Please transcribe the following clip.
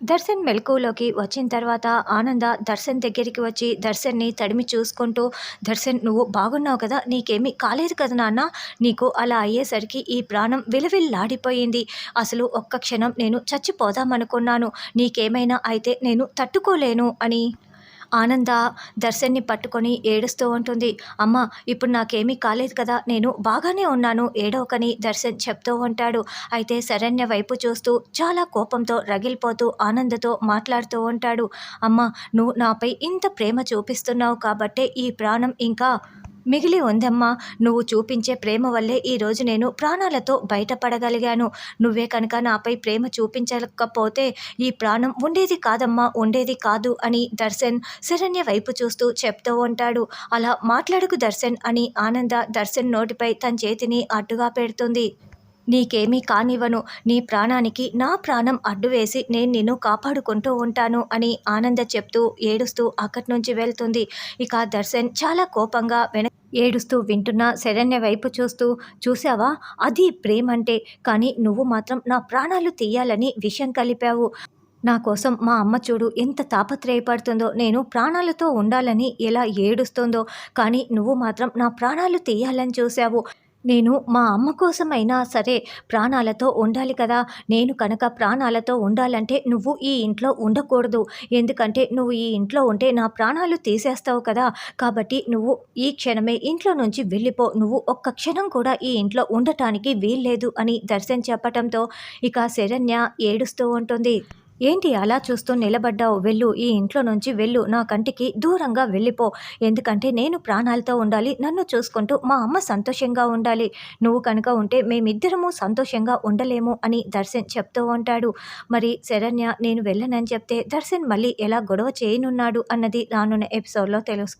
దర్శన్ మెలకువలోకి వచ్చిన తర్వాత ఆనంద దర్శన్ దగ్గరికి వచ్చి దర్శన్ని తడిమి చూసుకుంటూ దర్శన్ నువ్వు బాగున్నావు కదా నీకేమీ కాలేదు కదా నాన్న నీకు అలా అయ్యేసరికి ఈ ప్రాణం విలవిల్లాడిపోయింది. అసలు ఒక్క క్షణం నేను చచ్చిపోదామనుకున్నాను నీకేమైనా అయితే నేను తట్టుకోలేను అని ఆనంద దర్శన్ని పట్టుకొని ఏడుస్తూ ఉంటుంది. అమ్మ ఇప్పుడు నాకేమీ కాలేదు కదా నేను బాగానే ఉన్నాను ఏడవకని దర్శన్ చెప్తూ ఉంటాడు. అయితే శరణ్య వైపు చూస్తూ చాలా కోపంతో రగిలిపోతూ ఆనందతో మాట్లాడుతూ ఉంటాడు. అమ్మ నువ్వు నాపై ఇంత ప్రేమ చూపిస్తున్నావు కాబట్టే ఈ ప్రాణం ఇంకా మిగిలి ఉందమ్మా. నువ్వు చూపించే ప్రేమ వల్లే ఈరోజు నేను ప్రాణాలతో బయటపడగలిగాను. నువ్వే కనుక నాపై ప్రేమ చూపించకపోతే ఈ ప్రాణం ఉండేది కాదమ్మా ఉండేది కాదు అని దర్శన్ శరణ్య వైపు చూస్తూ చెప్తూ ఉంటాడు. అలా మాట్లాడుకు దర్శన్ అని ఆనంద దర్శన్ నోటిపై తన చేతిని అడ్డుగా పెడుతుంది. నీకేమీ కానివ్వను. నీ ప్రాణానికి నా ప్రాణం అడ్డు వేసి నేను నిన్ను కాపాడుకుంటూ ఉంటాను అని ఆనంద చెప్తూ ఏడుస్తూ అక్కడి నుంచి వెళ్తుంది. ఇక దర్శన్ చాలా కోపంగా వెన ఏడుస్తూ వింటున్న శరణ్య వైపు చూస్తూ చూసావా అది ప్రేమంటే. కానీ నువ్వు మాత్రం నా ప్రాణాలు తీయాలని విషయం కలిపావు. నా కోసం మా అమ్మ చూడు ఎంత తాపత్రయపడుతుందో. నేను ప్రాణాలతో ఉండాలని ఎలా ఏడుస్తుందో. కానీ నువ్వు మాత్రం నా ప్రాణాలు తీయాలని చూసావు నేను మా అమ్మ కోసమైనా సరే ప్రాణాలతో ఉండాలి కదా. నేను కనుక ప్రాణాలతో ఉండాలంటే నువ్వు ఈ ఇంట్లో ఉండకూడదు. ఎందుకంటే నువ్వు ఈ ఇంట్లో ఉంటే నా ప్రాణాలు తీసేస్తావు కదా. కాబట్టి నువ్వు ఈ క్షణమే ఇంట్లో నుంచి వెళ్ళిపో. నువ్వు ఒక్క క్షణం కూడా ఈ ఇంట్లో ఉండటానికి వీల్లేదు అని దర్శన్ చెప్పటంతో ఇక శరణ్య ఏడుస్తూ ఉంటుంది. ఏంటి అలా చూస్తూ నిలబడ్డావు? వెళ్ళు ఈ ఇంట్లో నుంచి వెళ్ళు నా కంటికి దూరంగా వెళ్ళిపో. ఎందుకంటే నేను ప్రాణాలతో ఉండాలి నన్ను చూసుకుంటూ మా అమ్మ సంతోషంగా ఉండాలి. నువ్వు కనుక ఉంటే మేమిద్దరము సంతోషంగా ఉండలేము అని దర్శన్ చెప్తూ ఉంటాడు. మరి శరణ్య నేను వెళ్ళనని చెప్తే దర్శన్ మళ్ళీ ఎలా గొడవ చేయనున్నాడు అన్నది రానున్న ఎపిసోడ్లో తెలుసుకో